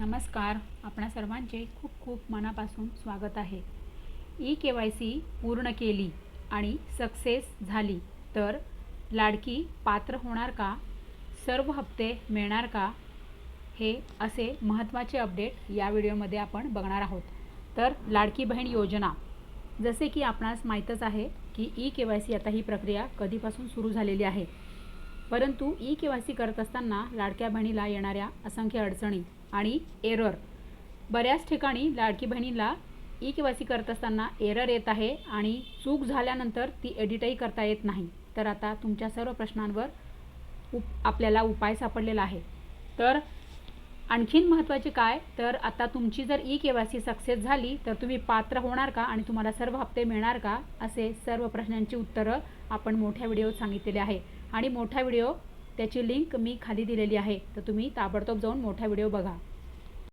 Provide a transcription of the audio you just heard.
नमस्कार. आपणा सर्वांचे खूप खूप मनापासून स्वागत आहे. ई के वाय सी पूर्ण केली आणि सक्सेस झाली तर लाडकी पात्र होणार का? सर्व हप्ते मिळणार का? हे असे महत्त्वाचे अपडेट या व्हिडिओमध्ये आपण बघणार आहोत. तर लाडकी बहीण योजना. जसे की आपणास माहीतच आहे की ई के वाय सी आता ही प्रक्रिया कधीपासून सुरू झालेली आहे. परंतु ई के वाय सी करत असताना लाडक्या बहिणीला येणाऱ्या असंख्य अडचणी आणि एरर बऱ्याच ठिकाणी लाडकी बहिणीला ई के वाय सी करत असताना एरर येत आहे आणि चूक झाल्यानंतर ती एडिटही करता येत नाही. तर आता तुमच्या सर्व प्रश्नांवर उप आपल्याला उपाय सापडलेला आहे. तर आणखीन महत्त्वाचे काय? तर आता तुमची जर e K Y C success झाली तर तुम्ही पात्र होणार का आणि तुम्हाला सर्व हप्ते मिळणार का? असे सर्व प्रश्नांची उत्तरं आपण मोठ्या व्हिडिओत सांगितलेले आहे. आणि मोठा व्हिडिओ त्याची लिंक मी खाली दिलेली आहे. तर तुम्ही ताबडतोब जाऊन मोठा व्हिडिओ बघा.